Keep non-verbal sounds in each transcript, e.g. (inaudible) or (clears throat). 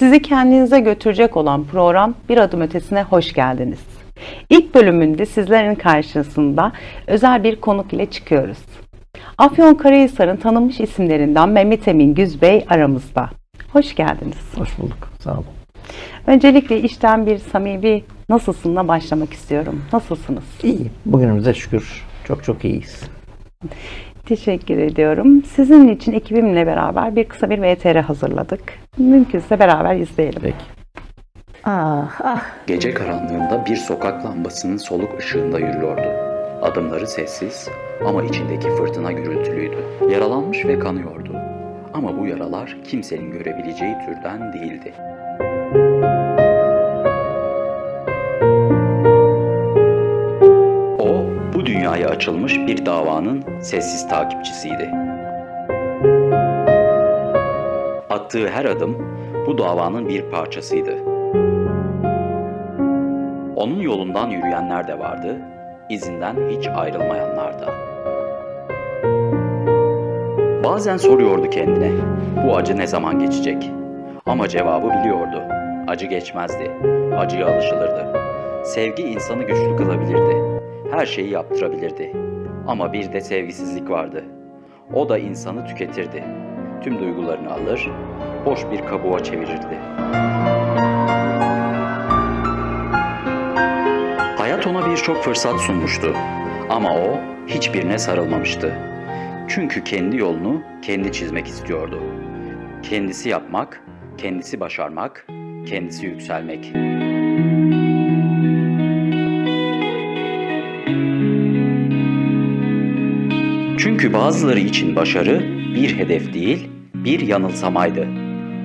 Sizi kendinize götürecek olan program Bir Adım Ötesine hoş geldiniz. İlk bölümünde sizlerin karşısında özel bir konuk ile çıkıyoruz. Afyonkarahisar'ın tanınmış isimlerinden Mehmet Emin Güzbey aramızda. Hoş geldiniz. Hoş bulduk. Sağ olun. Öncelikle işten bir samimi nasılsınla başlamak istiyorum. Nasılsınız? İyi. Bugünümüze şükür. Çok çok iyiyiz. Teşekkür ediyorum. Sizin için ekibimle beraber bir kısa bir VTR hazırladık. Mümkünse beraber izleyelim. Peki. Ah ah Gece karanlığında bir sokak lambasının soluk ışığında yürüyordu. Adımları sessiz ama içindeki fırtına gürültülüydü. Yaralanmış ve kanıyordu. Ama bu yaralar kimsenin görebileceği türden değildi. Dünyaya açılmış bir davanın sessiz takipçisiydi. Attığı her adım bu davanın bir parçasıydı. Onun yolundan yürüyenler de vardı, izinden hiç ayrılmayanlar da. Bazen soruyordu kendine, bu acı ne zaman geçecek? Ama cevabı biliyordu. Acı geçmezdi, acıya alışılırdı. Sevgi insanı güçlü kılabilirdi. Her şeyi yaptırabilirdi. Ama bir de sevgisizlik vardı. O da insanı tüketirdi. Tüm duygularını alır, boş bir kabuğa çevirirdi. Hayat ona birçok fırsat sunmuştu. Ama o hiçbirine sarılmamıştı. Çünkü kendi yolunu kendi çizmek istiyordu. Kendisi yapmak, kendisi başarmak, kendisi yükselmek. Çünkü bazıları için başarı bir hedef değil, bir yanılsamaydı.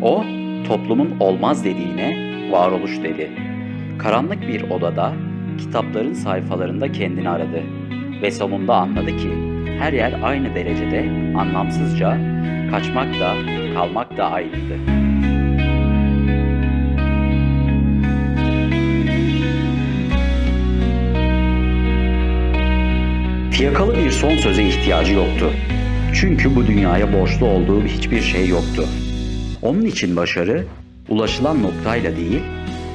O, toplumun olmaz dediğine varoluş dedi. Karanlık bir odada, kitapların sayfalarında kendini aradı ve sonunda anladı ki her yer aynı derecede anlamsızca, kaçmak da, kalmak da aynıydı. Fiyakalı bir son söze ihtiyacı yoktu. Çünkü bu dünyaya borçlu olduğu hiçbir şey yoktu. Onun için başarı ulaşılan noktayla değil,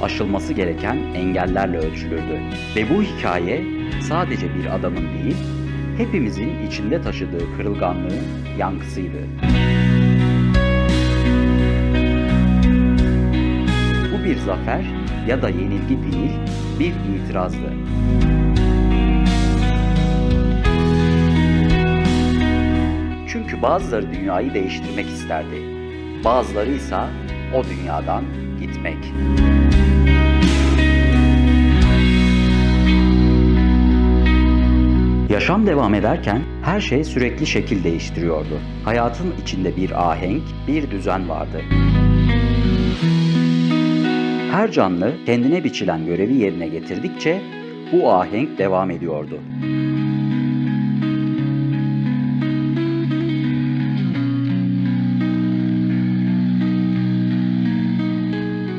aşılması gereken engellerle ölçülürdü. Ve bu hikaye sadece bir adamın değil, hepimizin içinde taşıdığı kırılganlığın yankısıydı. Bu bir zafer ya da yenilgi değil, bir itirazdı. Çünkü bazıları dünyayı değiştirmek isterdi. Bazıları ise o dünyadan gitmek. Yaşam devam ederken her şey sürekli şekil değiştiriyordu. Hayatın içinde bir ahenk, bir düzen vardı. Her canlı kendine biçilen görevi yerine getirdikçe bu ahenk devam ediyordu.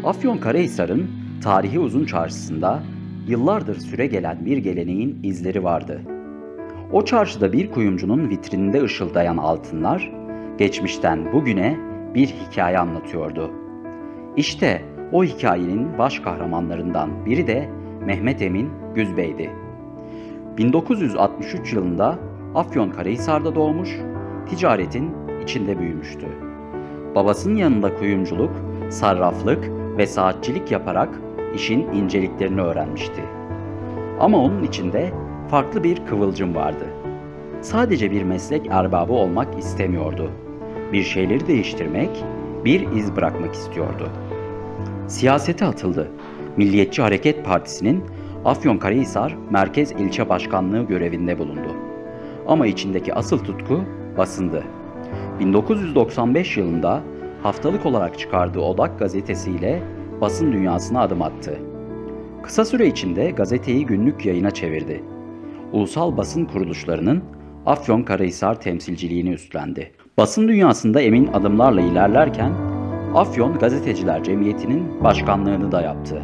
Afyonkarahisar'ın tarihi uzun çarşısında yıllardır süre gelen bir geleneğin izleri vardı. O çarşıda bir kuyumcunun vitrininde ışıldayan altınlar, geçmişten bugüne bir hikaye anlatıyordu. İşte o hikayenin baş kahramanlarından biri de Mehmet Emin Güzbey'di. 1963 yılında Afyonkarahisar'da doğmuş, ticaretin içinde büyümüştü. Babasının yanında kuyumculuk, sarraflık ve saatçilik yaparak işin inceliklerini öğrenmişti. Ama onun içinde farklı bir kıvılcım vardı. Sadece bir meslek erbabı olmak istemiyordu. Bir şeyleri değiştirmek, bir iz bırakmak istiyordu. Siyasete atıldı. Milliyetçi Hareket Partisi'nin Afyonkarahisar Merkez İlçe Başkanlığı görevinde bulundu. Ama içindeki asıl tutku basındı. 1995 yılında haftalık olarak çıkardığı Odak gazetesiyle basın dünyasına adım attı. Kısa süre içinde gazeteyi günlük yayına çevirdi. Ulusal basın kuruluşlarının Afyonkarahisar temsilciliğini üstlendi. Basın dünyasında emin adımlarla ilerlerken Afyon Gazeteciler Cemiyeti'nin başkanlığını da yaptı.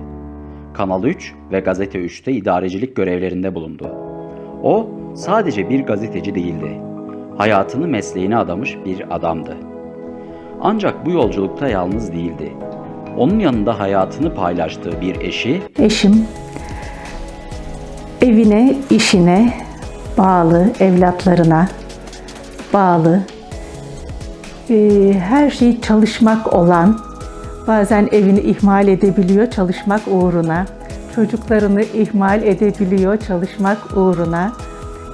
Kanal 3 ve Gazete 3'te idarecilik görevlerinde bulundu. O sadece bir gazeteci değildi. Hayatını mesleğine adamış bir adamdı. Ancak bu yolculukta yalnız değildi. Onun yanında hayatını paylaştığı bir eşi Eşim evine, işine bağlı, evlatlarına bağlı, Ee, her şey çalışmak olan, bazen evini ihmal edebiliyor çalışmak uğruna, çocuklarını ihmal edebiliyor çalışmak uğruna,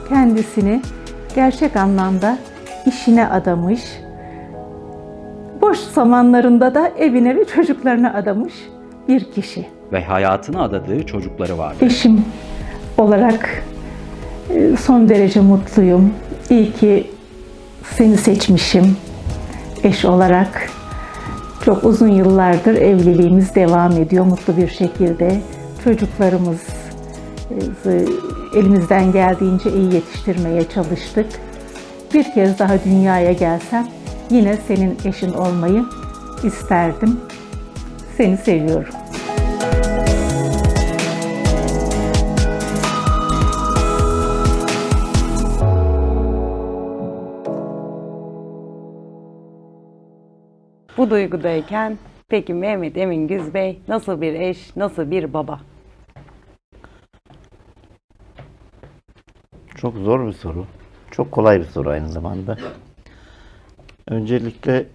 kendisini gerçek anlamda işine adamış, boş zamanlarında da evine ve çocuklarına adamış bir kişi. ve hayatını adadığı çocukları vardı. Eşim olarak e, son derece mutluyum. İyi ki seni seçmişim eş olarak. Çok uzun yıllardır evliliğimiz devam ediyor mutlu bir şekilde. Çocuklarımız elimizden geldiğince iyi yetiştirmeye çalıştık. Bir kez daha dünyaya gelsem yine senin eşin olmayı isterdim. Seni seviyorum. Bu duygudayken peki Mehmet Emin Güzbey nasıl bir eş, nasıl bir baba? Çok zor bir soru. Çok kolay bir soru aynı zamanda. Öncelikle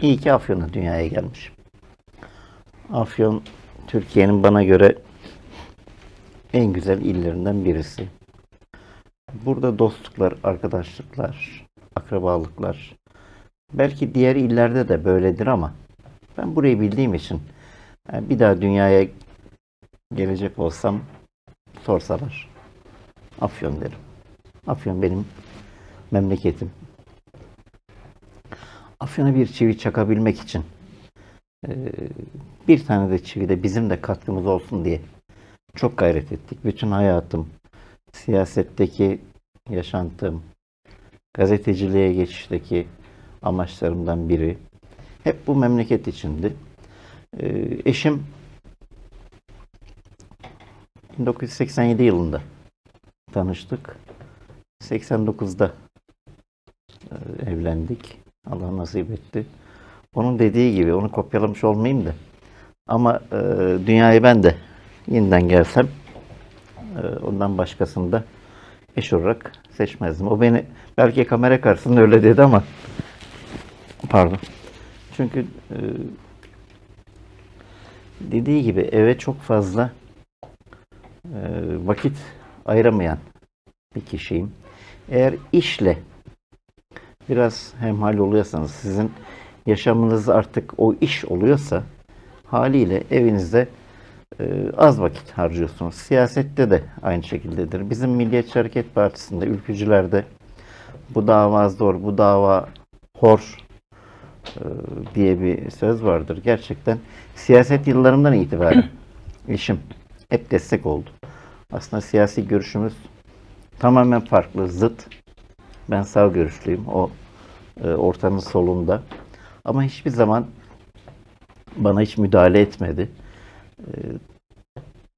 iyi ki Afyon'a dünyaya gelmişim. Afyon Türkiye'nin bana göre en güzel illerinden birisi. Burada dostluklar, arkadaşlıklar, akrabalıklar, belki diğer illerde de böyledir ama ben burayı bildiğim için yani bir daha dünyaya gelecek olsam sorsalar Afyon derim. Afyon benim memleketim. Afyon'a bir çivi çakabilmek için eee, bir tane de çivi de bizim de katkımız olsun diye çok gayret ettik. Bütün hayatım, siyasetteki yaşantım, gazeteciliğe geçişteki amaçlarımdan biri hep bu memleket içindi. Eee, eşim 1987 yılında tanıştık. 89'da e, evlendik. Allah nasip etti. Onun dediği gibi onu kopyalamış olmayayım da. Ama e, dünyayı ben de yeniden gelsem e, ondan başkasını da eş olarak seçmezdim. O beni belki kamera karşısında öyle dedi ama pardon. Çünkü e, dediği gibi eve çok fazla e, vakit ayıramayan bir kişiyim. Eğer işle biraz hemhal oluyorsanız, sizin yaşamınız artık o iş oluyorsa haliyle evinizde e, az vakit harcıyorsunuz. Siyasette de aynı şekildedir. Bizim Milliyetçi Hareket Partisi'nde, ülkücülerde bu dava zor, bu dava hor e, diye bir söz vardır. Gerçekten siyaset yıllarımdan itibaren (clears throat) eşim hep destek oldu. Aslında siyasi görüşümüz tamamen farklı, zıt. Ben sağ görüşlüyüm. O e, ortanın solunda. Ama hiçbir zaman bana hiç müdahale etmedi. E,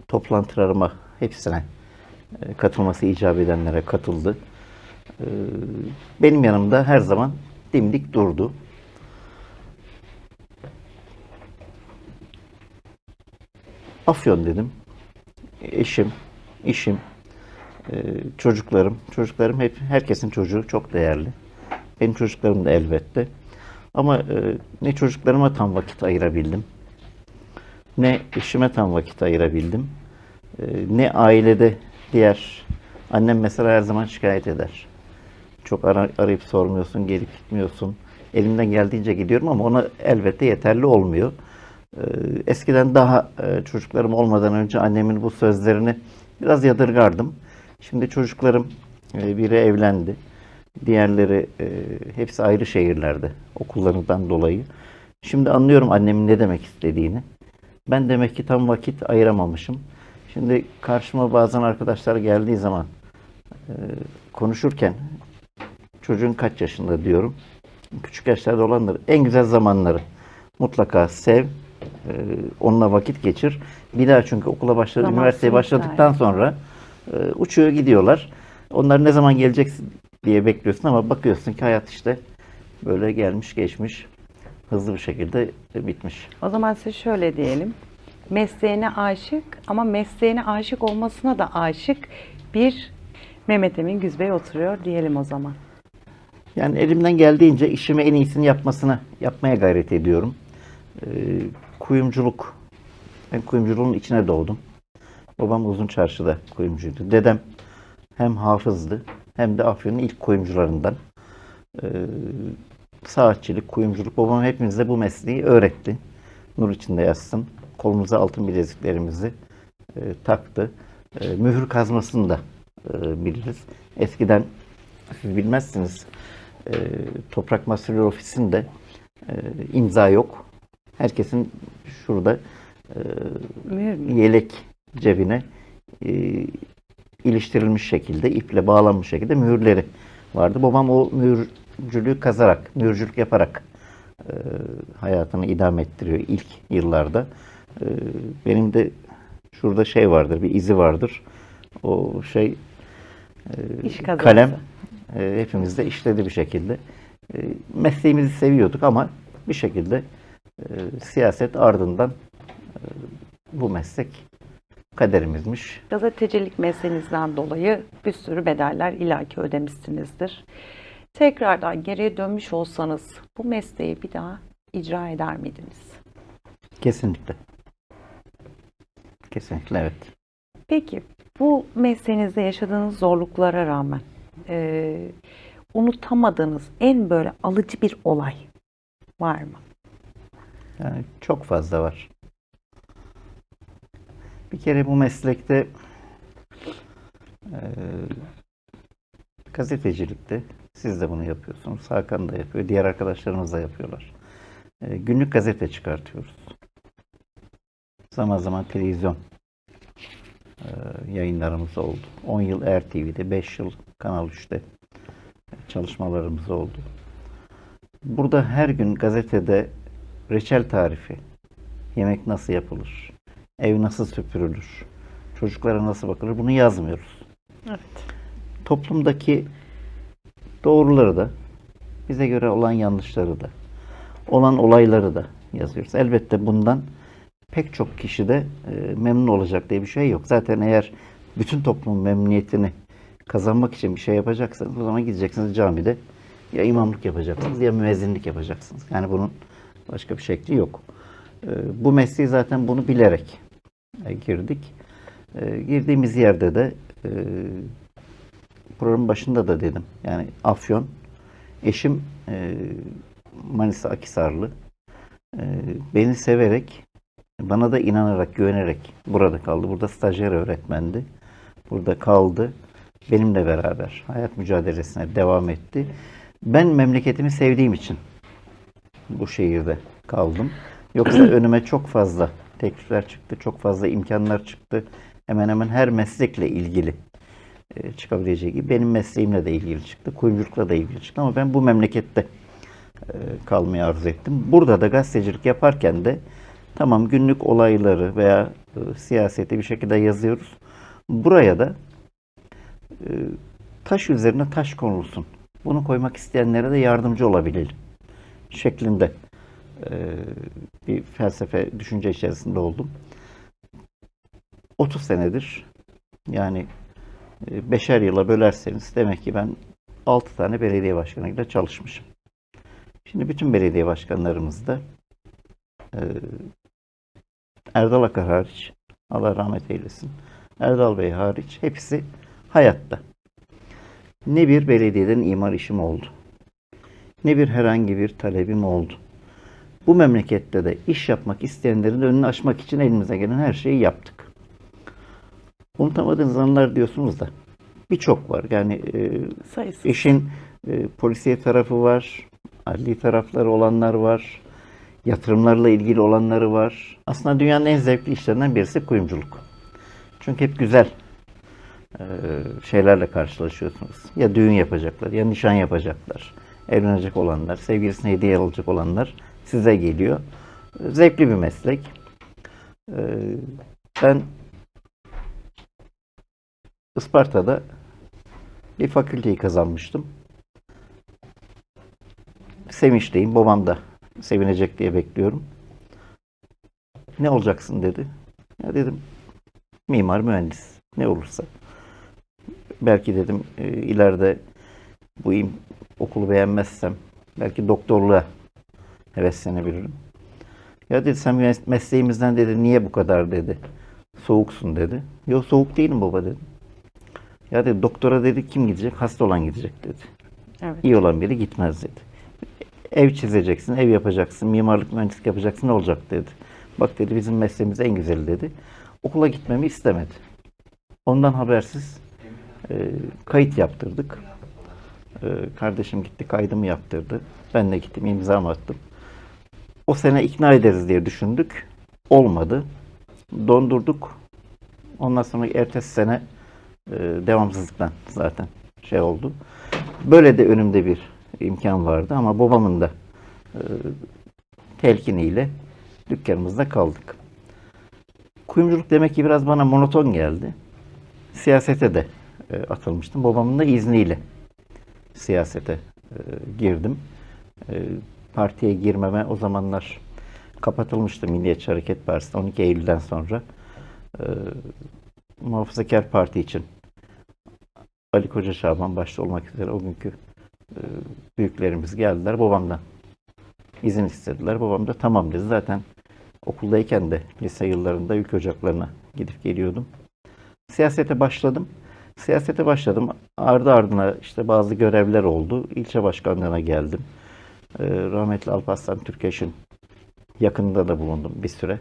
toplantılarıma hepsine e, katılması icap edenlere katıldı. E, benim yanımda her zaman dimdik durdu. Afyon dedim. Eşim, işim, e, çocuklarım. Çocuklarım hep herkesin çocuğu çok değerli. Benim çocuklarım da elbette. Ama e, ne çocuklarıma tam vakit ayırabildim. Ne işime tam vakit ayırabildim. E, ne ailede diğer annem mesela her zaman şikayet eder. Çok ara- arayıp sormuyorsun, gelip gitmiyorsun. Elimden geldiğince gidiyorum ama ona elbette yeterli olmuyor. Ee, Eskiden daha e, çocuklarım olmadan önce annemin bu sözlerini biraz yadırgardım. Şimdi çocuklarım e, biri evlendi. Diğerleri e, hepsi ayrı şehirlerde okullarından dolayı. Şimdi anlıyorum annemin ne demek istediğini. Ben demek ki tam vakit ayıramamışım. Şimdi karşıma bazen arkadaşlar geldiği zaman e, konuşurken çocuğun kaç yaşında diyorum. Küçük yaşlarda olanları en güzel zamanları mutlaka sev, onunla vakit geçir. Bir daha çünkü okula başladı, üniversiteye başladıktan sonra uçuyor gidiyorlar. Onlar ne zaman gelecek diye bekliyorsun ama bakıyorsun ki hayat işte böyle gelmiş geçmiş. hızlı bir şekilde bitmiş. O zaman size şöyle diyelim. Mesleğine aşık ama mesleğine aşık olmasına da aşık bir Mehmet Emin Güzbey oturuyor diyelim o zaman. Yani elimden geldiğince işimi en iyisini yapmasına yapmaya gayret ediyorum. Ee, kuyumculuk. Ben kuyumculuğun içine doğdum. Babam uzun çarşıda kuyumcuydu. Dedem hem hafızdı hem de Afyon'un ilk kuyumcularından. Ee, saatçilik, kuyumculuk. Babam hepimize bu mesleği öğretti. Nur içinde yazsın. Kolumuza altın bileziklerimizi e, taktı. E, mühür kazmasını da e, biliriz. Eskiden siz bilmezsiniz. E, Toprak Mahsulleri Ofisi'nde e, imza yok. Herkesin şurada e, yelek cebine e, iliştirilmiş şekilde, iple bağlanmış şekilde mühürleri vardı. Babam o mühürcülüğü kazarak, mühürcülük yaparak e, hayatını idame ettiriyor ilk yıllarda. E, benim de şurada şey vardır, bir izi vardır. O şey İş kazası. kalem e, hepimizde işledi bir şekilde. E, mesleğimizi seviyorduk ama bir şekilde e, siyaset ardından e, bu meslek kaderimizmiş. Gazetecilik mesleğinizden dolayı bir sürü bedeller ilaki ödemişsinizdir. Tekrardan geriye dönmüş olsanız bu mesleği bir daha icra eder miydiniz? Kesinlikle. Kesinlikle evet. Peki bu mesleğinizde yaşadığınız zorluklara rağmen eee, unutamadığınız en böyle alıcı bir olay var mı? Yani çok fazla var. Kere bu meslekte eee, gazetecilikte siz de bunu yapıyorsunuz. Hakan da yapıyor. Diğer arkadaşlarımız da yapıyorlar. Eee, günlük gazete çıkartıyoruz. Zaman zaman televizyon eee, yayınlarımız oldu. 10 yıl RTV'de, 5 yıl Kanal 3'te çalışmalarımız oldu. Burada her gün gazetede reçel tarifi, yemek nasıl yapılır, ev nasıl süpürülür, çocuklara nasıl bakılır bunu yazmıyoruz. Evet. Toplumdaki doğruları da, bize göre olan yanlışları da, olan olayları da yazıyoruz. Elbette bundan pek çok kişi de e, memnun olacak diye bir şey yok. Zaten eğer bütün toplumun memnuniyetini kazanmak için bir şey yapacaksanız o zaman gideceksiniz camide ya imamlık yapacaksınız ya müezzinlik yapacaksınız. Yani bunun başka bir şekli yok. E, bu mesleği zaten bunu bilerek girdik. E, girdiğimiz yerde de e, programın başında da dedim. Yani Afyon, eşim e, Manisa Akisarlı. E, beni severek, bana da inanarak, güvenerek burada kaldı. Burada stajyer öğretmendi. Burada kaldı. Benimle beraber hayat mücadelesine devam etti. Ben memleketimi sevdiğim için bu şehirde kaldım. Yoksa (clears throat) önüme çok fazla teklifler çıktı, çok fazla imkanlar çıktı. Hemen hemen her meslekle ilgili e, çıkabileceği gibi benim mesleğimle de ilgili çıktı. Kuyumculukla da ilgili çıktı ama ben bu memlekette e, kalmayı arzu ettim. Burada da gazetecilik yaparken de tamam günlük olayları veya e, siyaseti bir şekilde yazıyoruz. Buraya da taş üzerine taş konulsun. Bunu koymak isteyenlere de yardımcı olabilelim şeklinde bir felsefe, düşünce içerisinde oldum. 30 senedir yani e, beşer yıla bölerseniz demek ki ben 6 tane belediye başkanıyla çalışmışım. Şimdi bütün belediye başkanlarımız da e, Erdal Akar hariç, Allah rahmet eylesin, Erdal Bey hariç hepsi hayatta. Ne bir belediyeden imar işim oldu. Ne bir herhangi bir talebim oldu. Bu memlekette de iş yapmak isteyenlerin önünü açmak için elimize gelen her şeyi yaptık. Unutamadığınız anlar diyorsunuz da birçok var. Yani e, Sayısız. işin e, polisiye tarafı var, adli tarafları olanlar var, yatırımlarla ilgili olanları var. Aslında dünyanın en zevkli işlerinden birisi kuyumculuk. Çünkü hep güzel e, şeylerle karşılaşıyorsunuz. Ya düğün yapacaklar, ya nişan yapacaklar, evlenecek olanlar, sevgilisine hediye alacak olanlar size geliyor. Zevkli bir meslek. E, Ben Isparta'da bir fakülteyi kazanmıştım. Sevinçliyim. Babam da sevinecek diye bekliyorum. Ne olacaksın dedi. Ya dedim mimar mühendis ne olursa. Belki dedim e, ileride bu okulu beğenmezsem belki doktorluğa heveslenebilirim. Ya dedi sen mes- mesleğimizden dedi niye bu kadar dedi. Soğuksun dedi. Yok soğuk değilim baba dedim. Ya dedi doktora dedi kim gidecek? Hasta olan gidecek dedi. Evet. İyi olan biri gitmez dedi. Ev çizeceksin, ev yapacaksın, mimarlık mühendislik yapacaksın ne olacak dedi. Bak dedi bizim mesleğimiz en güzeli dedi. Okula gitmemi istemedi. Ondan habersiz e, kayıt yaptırdık. E, kardeşim gitti kaydımı yaptırdı. Ben de gittim imzamı attım. O sene ikna ederiz diye düşündük. Olmadı. Dondurduk. Ondan sonra ertesi sene e, devamsızlıktan zaten şey oldu. Böyle de önümde bir imkan vardı ama babamın da e, telkiniyle dükkanımızda kaldık. Kuyumculuk demek ki biraz bana monoton geldi. Siyasete de e, atılmıştım. Babamın da izniyle siyasete e, girdim. E, partiye girmeme o zamanlar kapatılmıştı Milliyetçi Hareket Partisi 12 Eylül'den sonra. E, Muhafazakar Parti için Ali Koca Şaban başta olmak üzere o günkü e, büyüklerimiz geldiler babamdan. izin istediler. Babam da tamam dedi. Zaten okuldayken de lise yıllarında ülke ocaklarına gidip geliyordum. Siyasete başladım. Siyasete başladım. Ardı ardına işte bazı görevler oldu. İlçe başkanlığına geldim. E, rahmetli Alparslan Türkeş'in yakınında da bulundum bir süre.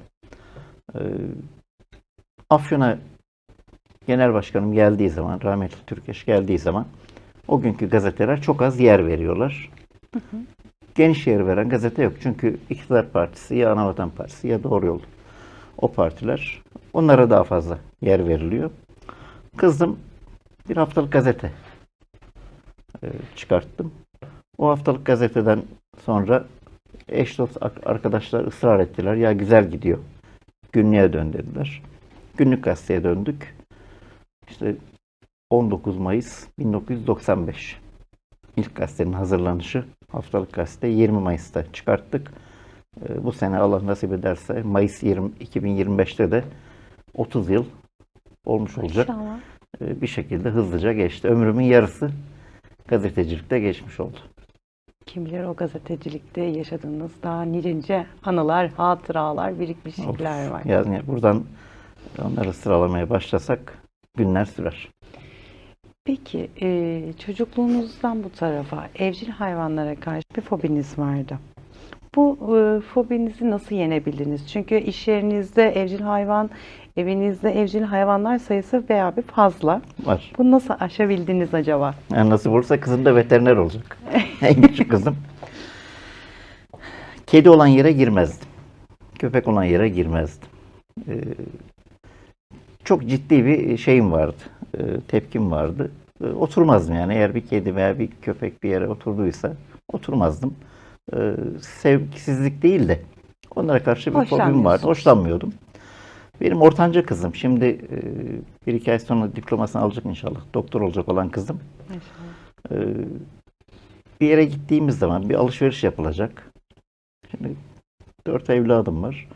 E, Afyon'a genel başkanım geldiği zaman, rahmetli Türkeş geldiği zaman o günkü gazeteler çok az yer veriyorlar. Geniş yer veren gazete yok. Çünkü iktidar partisi ya Anavatan Partisi ya Doğru Yol. O partiler. Onlara daha fazla yer veriliyor. Kızdım bir haftalık gazete e, çıkarttım. O haftalık gazeteden sonra eş dost arkadaşlar ısrar ettiler. Ya güzel gidiyor. Günlüğe dön dediler. Günlük gazeteye döndük. İşte 19 Mayıs 1995. İlk gazetenin hazırlanışı haftalık gazete 20 Mayıs'ta çıkarttık. Ee, Bu sene Allah nasip ederse Mayıs 20, 2025'te de 30 yıl olmuş olacak. İnşallah. Ee, Bir şekilde hızlıca geçti. Ömrümün yarısı gazetecilikte geçmiş oldu. Kim bilir o gazetecilikte yaşadığınız daha nice nice anılar, hatıralar, birikmişlikler var. Yani buradan onları sıralamaya başlasak günler sürer. Peki e, çocukluğunuzdan bu tarafa evcil hayvanlara karşı bir fobiniz vardı. Bu e, fobinizi nasıl yenebildiniz? Çünkü iş yerinizde evcil hayvan, evinizde evcil hayvanlar sayısı bayağı bir fazla. Var. Bunu nasıl aşabildiniz acaba? Yani nasıl olursa kızım da veteriner olacak. (laughs) en küçük kızım. Kedi olan yere girmezdim. Köpek olan yere girmezdim. Ee, çok ciddi bir şeyim vardı. Ee, tepkim vardı. Ee, oturmazdım yani. Eğer bir kedi veya bir köpek bir yere oturduysa oturmazdım. Ee, sevgisizlik değil de onlara karşı bir fobim vardı. Hoşlanmıyordum. Benim ortanca kızım. Şimdi e, bir iki ay sonra diplomasını alacak inşallah. Doktor olacak olan kızım. Ee, bir yere gittiğimiz zaman bir alışveriş yapılacak. Şimdi dört evladım var.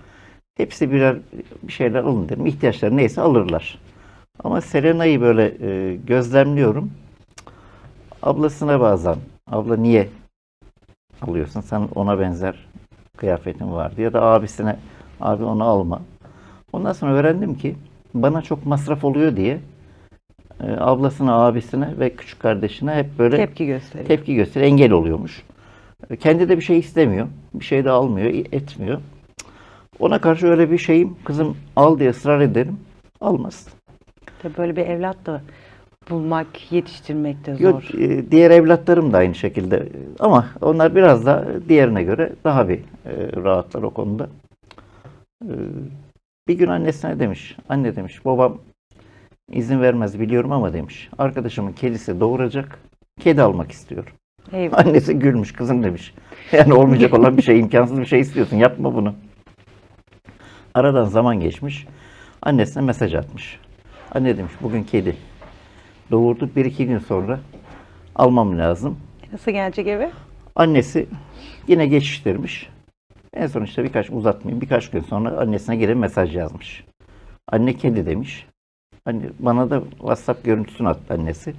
Hepsi birer bir şeyler alın derim. İhtiyaçları neyse alırlar. Ama Serena'yı böyle e, gözlemliyorum. Ablasına bazen, abla niye alıyorsun? Sen ona benzer kıyafetin vardı. Ya da abisine, abi onu alma. Ondan sonra öğrendim ki bana çok masraf oluyor diye e, ablasına, abisine ve küçük kardeşine hep böyle Tepki gösteriyor. tepki göster, engel oluyormuş. E, Kendi de bir şey istemiyor. Bir şey de almıyor, etmiyor. Ona karşı öyle bir şeyim, kızım al diye ısrar ederim. Almaz. Tabii böyle bir evlat da bulmak, yetiştirmek de zor. Yok, e, diğer evlatlarım da aynı şekilde. Ama onlar biraz da diğerine göre daha bir e, rahatlar o konuda. E, bir gün annesine demiş, anne demiş, babam izin vermez biliyorum ama demiş, arkadaşımın kedisi doğuracak, kedi almak istiyorum. Eyvah. (laughs) Annesi gülmüş kızım demiş. Yani olmayacak olan bir şey, imkansız bir şey istiyorsun. Yapma bunu. Aradan zaman geçmiş. Annesine mesaj atmış. Anne demiş bugün kedi doğurdu. Bir iki gün sonra almam lazım. Nasıl gelecek eve? Annesi yine geçiştirmiş. En son işte birkaç uzatmayayım. Birkaç gün sonra annesine geri mesaj yazmış. Anne kedi demiş. Anne, bana da WhatsApp görüntüsünü attı annesi.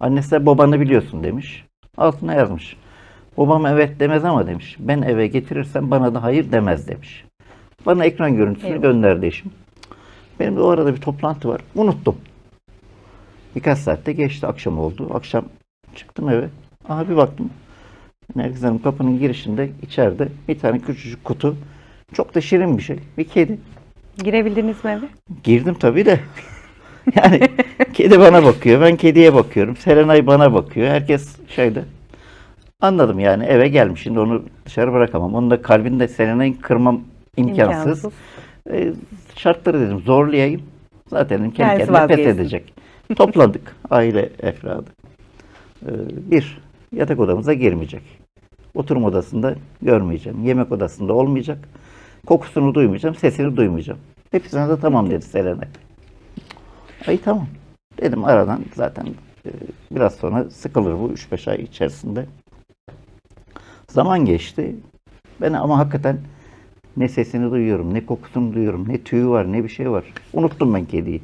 Annesi de babanı biliyorsun demiş. Altına yazmış. Babam evet demez ama demiş. Ben eve getirirsem bana da hayır demez demiş. Bana ekran görüntüsünü Eyvah. gönderdi eşim. Benim de o arada bir toplantı var. Unuttum. Birkaç saatte geçti. Akşam oldu. Akşam çıktım eve. Aha bir baktım. Nergiz Hanım kapının girişinde içeride bir tane küçücük kutu. Çok da şirin bir şey. Bir kedi. Girebildiniz mi eve? Girdim tabii de. (laughs) yani kedi bana bakıyor. Ben kediye bakıyorum. Serenay bana bakıyor. Herkes şeyde. Anladım yani eve gelmiş. Şimdi onu dışarı bırakamam. Onun da kalbinde Serenay'ın kırmam imkansız. E, şartları dedim zorlayayım. Zaten kendi kendine pes edecek. (laughs) Topladık aile efradı. E, bir, yatak odamıza girmeyecek. Oturma odasında görmeyeceğim. Yemek odasında olmayacak. Kokusunu duymayacağım, sesini duymayacağım. Hepsine de tamam dedi Serenay. Ay tamam. Dedim aradan zaten e, biraz sonra sıkılır bu 3-5 ay içerisinde. Zaman geçti. Ben ama hakikaten ne sesini duyuyorum, ne kokusunu duyuyorum, ne tüyü var, ne bir şey var. Unuttum ben kediyi.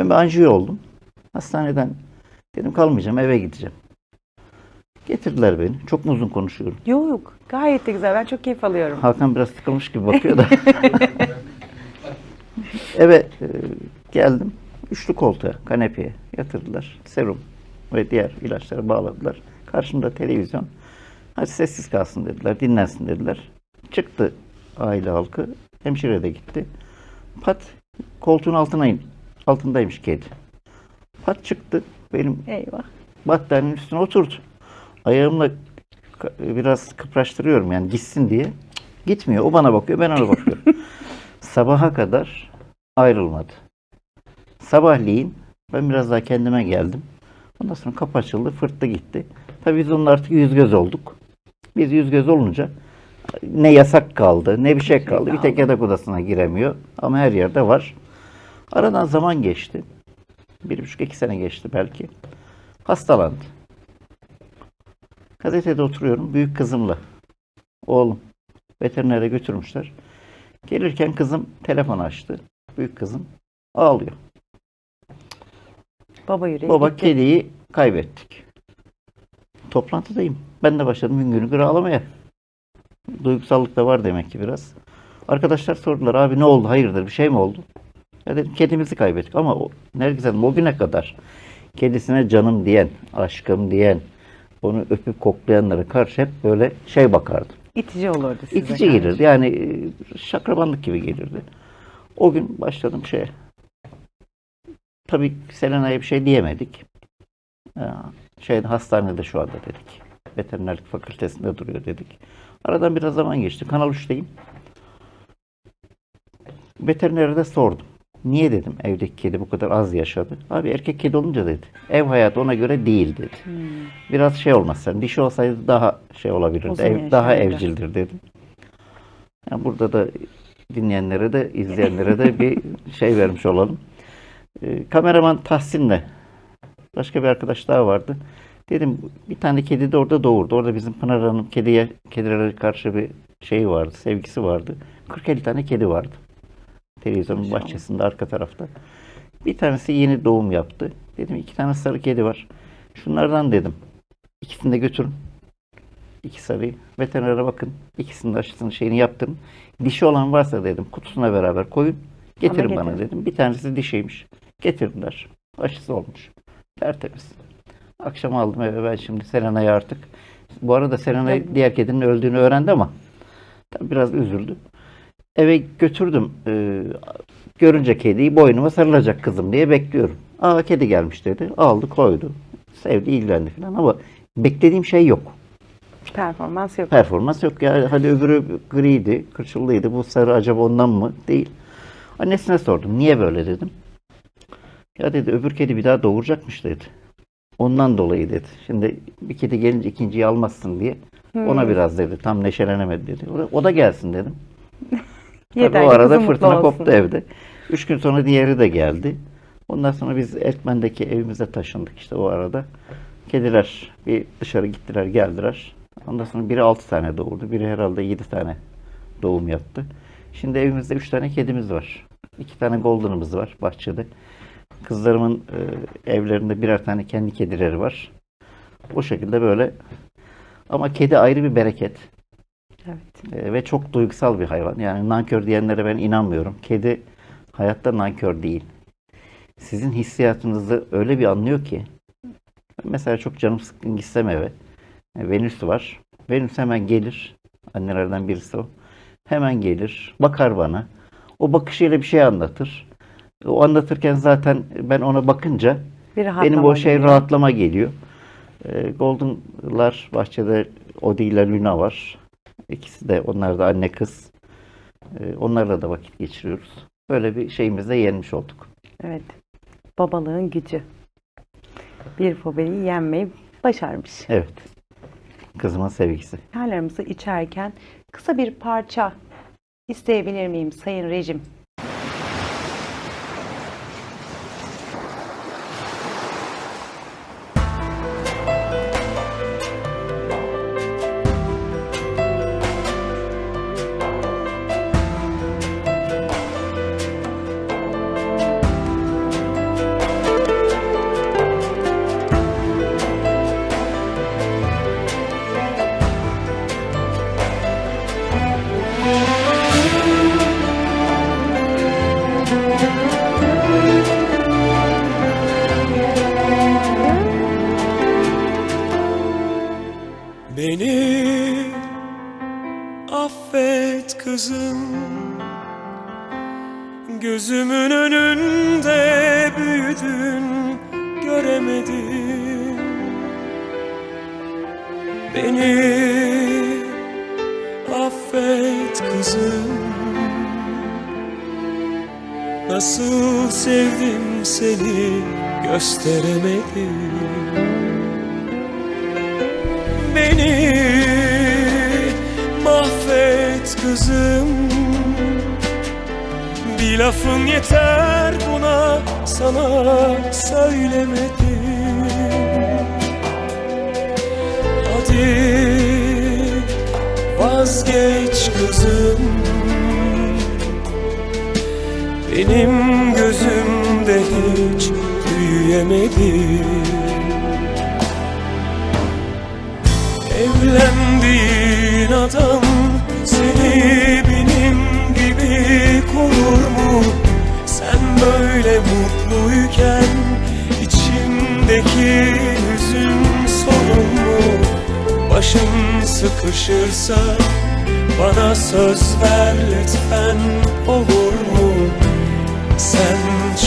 Ben bir anjiyo oldum. Hastaneden dedim kalmayacağım, eve gideceğim. Getirdiler beni. Çok mu uzun konuşuyorum? Yok yok. Gayet de güzel. Ben çok keyif alıyorum. Hakan biraz sıkılmış gibi bakıyor da. (laughs) Eve e, geldim. Üçlü koltuğa, kanepeye yatırdılar. Serum ve diğer ilaçları bağladılar. Karşımda televizyon. Hadi sessiz kalsın dediler, dinlensin dediler. Çıktı aile halkı. Hemşire de gitti. Pat koltuğun altına in. Altındaymış kedi. Pat çıktı. Benim Eyvah. battaniyenin üstüne oturdu. Ayağımla biraz kıpraştırıyorum yani gitsin diye. Gitmiyor. O bana bakıyor, ben ona bakıyorum. (laughs) Sabaha kadar ayrılmadı. Sabahleyin ben biraz daha kendime geldim. Ondan sonra kapı açıldı, fırttı gitti. Tabii biz onunla artık yüz göz olduk. Biz yüz göz olunca ne yasak kaldı, ne bir şey kaldı. Bir tek yatak odasına giremiyor. Ama her yerde var. Aradan zaman geçti. Bir buçuk iki sene geçti belki. Hastalandı. Gazetede oturuyorum büyük kızımla. Oğlum. Veterinere götürmüşler. Gelirken kızım telefon açtı. Büyük kızım ağlıyor. Baba yüreği. Baba gitti. kediyi kaybettik. Toplantıdayım. Ben de başladım hüngür hüngür ağlamaya. Duygusallık da var demek ki biraz. Arkadaşlar sordular abi ne oldu hayırdır bir şey mi oldu? Ya dedim kedimizi kaybettik ama o, Nergiz Hanım o güne kadar kedisine canım diyen, aşkım diyen, onu öpüp koklayanlara karşı hep böyle şey bakardı. İtici olurdu size. İtici karşı. gelirdi. Yani e, şakrabanlık gibi gelirdi. O gün başladım şeye. Tabii Selena'ya bir şey diyemedik. Ya, Şeyde hastanede şu anda dedik. Veterinerlik fakültesinde duruyor dedik. Aradan biraz zaman geçti. Kanal 3'teyim. Veterinere de sordum. Niye dedim evdeki kedi bu kadar az yaşadı? Abi erkek kedi olunca dedi. Ev hayatı ona göre değil dedi. Hmm. Biraz şey olmaz sen. Dişi olsaydı daha şey olabilirdi. Ev, daha evcildir dedi. Yani burada da dinleyenlere de izleyenlere de bir (laughs) şey vermiş olalım. Ee, kameraman Tahsin'le başka bir arkadaş daha vardı. Dedim bir tane kedi de orada doğurdu. Orada bizim Pınar Hanım kediye, kedilere karşı bir şeyi vardı, sevgisi vardı. 40-50 tane kedi vardı. Televizyonun Maşallah. bahçesinde arka tarafta. Bir tanesi yeni doğum yaptı. Dedim iki tane sarı kedi var. Şunlardan dedim. İkisini de götürün. İki sarıyı. Veterinere bakın. İkisinin aşısını şeyini yaptırın. Dişi olan varsa dedim kutusuna beraber koyun. Getirin Bana bana getirin. dedim. Bir tanesi dişiymiş. Getirdiler. Aşısı olmuş. Tertemiz. Akşam aldım eve ben şimdi Serena'yı artık. Bu arada Tabii. diğer kedinin öldüğünü öğrendi ama tabii biraz üzüldü. Eve götürdüm. Ee, görünce kediyi boynuma sarılacak kızım diye bekliyorum. Aa kedi gelmiş dedi. Aldı koydu. Sevdi ilgilendi falan ama beklediğim şey yok. Performans yok. Performans yok ya. Hadi öbürü griydi, kırçıllıydı. Bu sarı acaba ondan mı? Değil. Annesine sordum. Niye böyle dedim. Ya dedi öbür kedi bir daha doğuracakmış dedi. Ondan dolayı dedi. Şimdi bir kedi gelince ikinciyi almazsın diye. Ona biraz dedi. Tam neşelenemedi dedi. O da gelsin dedim. Yeter Tabii o arada fırtına olsun. koptu evde. Üç gün sonra diğeri de geldi. Ondan sonra biz Erkmen'deki evimize taşındık işte o arada. Kediler bir dışarı gittiler geldiler. Ondan sonra biri 6 tane doğurdu. Biri herhalde 7 tane doğum yaptı. Şimdi evimizde 3 tane kedimiz var. 2 tane golden'ımız var bahçede. Kızlarımın e, evlerinde birer tane kendi kedileri var. O şekilde böyle. Ama kedi ayrı bir bereket. Evet. E, ve çok duygusal bir hayvan. Yani nankör diyenlere ben inanmıyorum. Kedi hayatta nankör değil. Sizin hissiyatınızı öyle bir anlıyor ki. Mesela çok canım sıkkın gitsem eve. E, Venüs var. Venüs hemen gelir. Annelerden birisi o. Hemen gelir. Bakar bana. O bakışıyla bir şey anlatır. O anlatırken zaten ben ona bakınca benim o şey geliyor. rahatlama geliyor. E, Golden'lar bahçede Odi ile Luna var. İkisi de onlar da anne kız. E, onlarla da vakit geçiriyoruz. Böyle bir şeyimizde yenmiş olduk. Evet. Babalığın gücü. Bir fobiyi yenmeyi başarmış. Evet. Kızımın sevgisi. Yerlerimizi içerken kısa bir parça isteyebilir miyim sayın rejim? Beni mahvet kızım. Bir lafın yeter buna sana söylemedim. Hadi vazgeç kızım. Benim gözümde hiç büyüyemedin Evlendiğin adam seni benim gibi korur mu? Sen böyle mutluyken içimdeki hüzün sorun mu? Başın sıkışırsa bana söz ver lütfen olur mu? Sen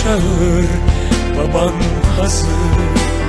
çağır baban hazır